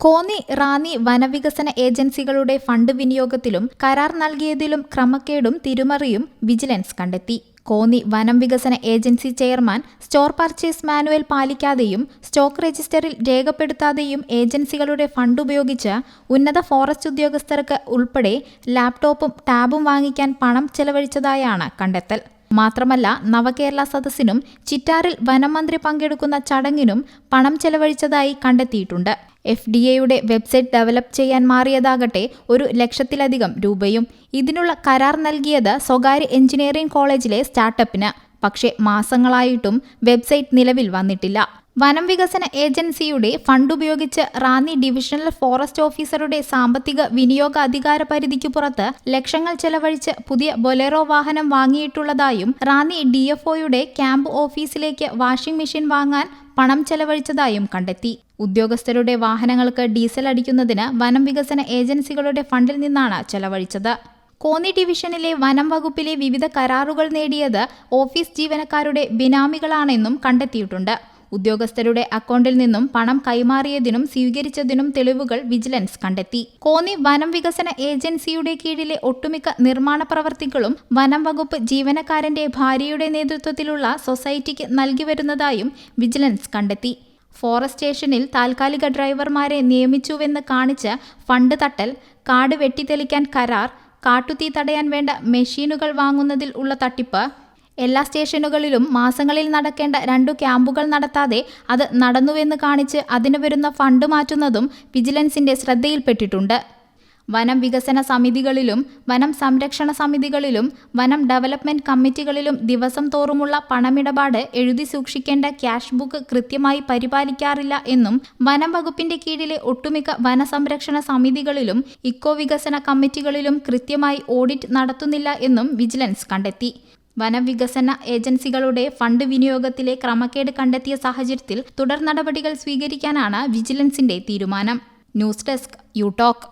കോന്നി റാന്നി വനവികസന ഏജൻസികളുടെ ഫണ്ട് വിനിയോഗത്തിലും കരാർ നൽകിയതിലും ക്രമക്കേടും തിരുമറിയും വിജിലൻസ് കണ്ടെത്തി. കോന്നി വനം വികസന agency chairman store purchase manual പാലിക്കാതെയും stock രജിസ്റ്ററിൽ രേഖപ്പെടുത്താതെയും ഏജൻസികളുടെ ഫണ്ട് ഉപയോഗിച്ച് ഉന്നത ഫോറസ്റ്റ് ഉദ്യോഗസ്ഥർക്ക് ഉൾപ്പെടെ ലാപ്ടോപ്പും ടാബും വാങ്ങിക്കാൻ പണം ചെലവഴിച്ചതായാണ് കണ്ടെത്തൽ. മാത്രമല്ല നവകേരള സദസ്സിനും ചിറ്റാറിൽ വനംമന്ത്രി പങ്കെടുക്കുന്ന ചടങ്ങിനും പണം ചെലവഴിച്ചതായി കണ്ടെത്തിയിട്ടുണ്ട്. എഫ് ഡി എയുടെ വെബ്സൈറ്റ് ഡെവലപ്പ് ചെയ്യാൻ മാറിയതാകട്ടെ ഒരു ലക്ഷത്തിലധികം രൂപയും. ഇതിനുള്ള കരാർ നൽകിയത് സ്വകാര്യ എഞ്ചിനീയറിംഗ് കോളേജിലെ സ്റ്റാർട്ടപ്പിന്. പക്ഷേ മാസങ്ങളായിട്ടും വെബ്സൈറ്റ് നിലവിൽ വന്നിട്ടില്ല. വനം വികസന ഏജൻസിയുടെ ഫണ്ട് ഉപയോഗിച്ച് റാന്നി ഡിവിഷണൽ ഫോറസ്റ്റ് ഓഫീസറുടെ സാമ്പത്തിക വിനിയോഗ അധികാര പരിധിക്കു പുറത്ത് ലക്ഷങ്ങൾ ചെലവഴിച്ച് പുതിയ ബൊലേറോ വാഹനം വാങ്ങിയിട്ടുള്ളതായും റാന്നി ഡിഎഫ്ഒയുടെ ക്യാമ്പ് ഓഫീസിലേക്ക് വാഷിംഗ് മെഷീൻ വാങ്ങാൻ പണം ചെലവഴിച്ചതായും കണ്ടെത്തി. ഉദ്യോഗസ്ഥരുടെ വാഹനങ്ങൾക്ക് ഡീസൽ അടിക്കുന്നതിന് വനം വികസന ഏജൻസികളുടെ ഫണ്ടിൽ നിന്നാണ് ചെലവഴിച്ചത്. കോന്നി ഡിവിഷനിലെ വനം വകുപ്പിലെ വിവിധ കരാറുകൾ നേടിയത് ഓഫീസ് ജീവനക്കാരുടെ ബിനാമികളാണെന്നും കണ്ടെത്തിയിട്ടുണ്ട്. ഉദ്യോഗസ്ഥരുടെ അക്കൗണ്ടിൽ നിന്നും പണം കൈമാറിയതിനും സ്വീകരിച്ചതിനും തെളിവുകൾ വിജിലൻസ് കണ്ടെത്തി. കോന്നി വനം വികസന ഏജൻസിയുടെ കീഴിലെ ഒട്ടുമിക്ക നിർമ്മാണ പ്രവർത്തികളും വനം വകുപ്പ് ജീവനക്കാരന്റെ ഭാര്യയുടെ നേതൃത്വത്തിലുള്ള സൊസൈറ്റിക്ക് നൽകി വരുന്നതായും വിജിലൻസ് കണ്ടെത്തി. ഫോറസ്റ്റ് സ്റ്റേഷനിൽ താൽക്കാലിക ഡ്രൈവർമാരെ നിയമിച്ചുവെന്ന് കാണിച്ച് ഫണ്ട് തട്ടൽ കാട് വെട്ടിത്തെളിക്കാൻ കരാർ കാട്ടുതീ തടയാൻ വേണ്ട മെഷീനുകൾ വാങ്ങുന്നതിൽ ഉള്ള തട്ടിപ്പ് എല്ലാ സ്റ്റേഷനുകളിലും മാസങ്ങളിൽ നടക്കേണ്ട രണ്ടു ക്യാമ്പുകൾ നടത്താതെ അത് നടന്നുവെന്ന് കാണിച്ച് അതിന് വരുന്ന ഫണ്ട് മാറ്റുന്നതും വിജിലൻസിന്റെ ശ്രദ്ധയിൽപ്പെട്ടിട്ടുണ്ട്. വനം വികസന സമിതികളിലും വനം സംരക്ഷണ സമിതികളിലും വനം ഡെവലപ്മെന്റ് കമ്മിറ്റികളിലും ദിവസം തോറുമുള്ള പണമിടപാട് എഴുതി സൂക്ഷിക്കേണ്ട ക്യാഷ് ബുക്ക് കൃത്യമായി പരിപാലിക്കാറില്ല എന്നും വനം വകുപ്പിന്റെ കീഴിലെ ഒട്ടുമിക്ക വനസംരക്ഷണ സമിതികളിലും ഇക്കോ വികസന കമ്മിറ്റികളിലും കൃത്യമായി ഓഡിറ്റ് നടത്തുന്നില്ല എന്നും വിജിലൻസ് കണ്ടെത്തി. വനവികസന ഏജൻസികളുടെ ഫണ്ട് വിനിയോഗത്തിലെ ക്രമക്കേട് കണ്ടെത്തിയ സാഹചര്യത്തിൽ തുടർ നടപടികൾ സ്വീകരിക്കാനാണ് വിജിലൻസിന്റെ തീരുമാനം. News desk you talk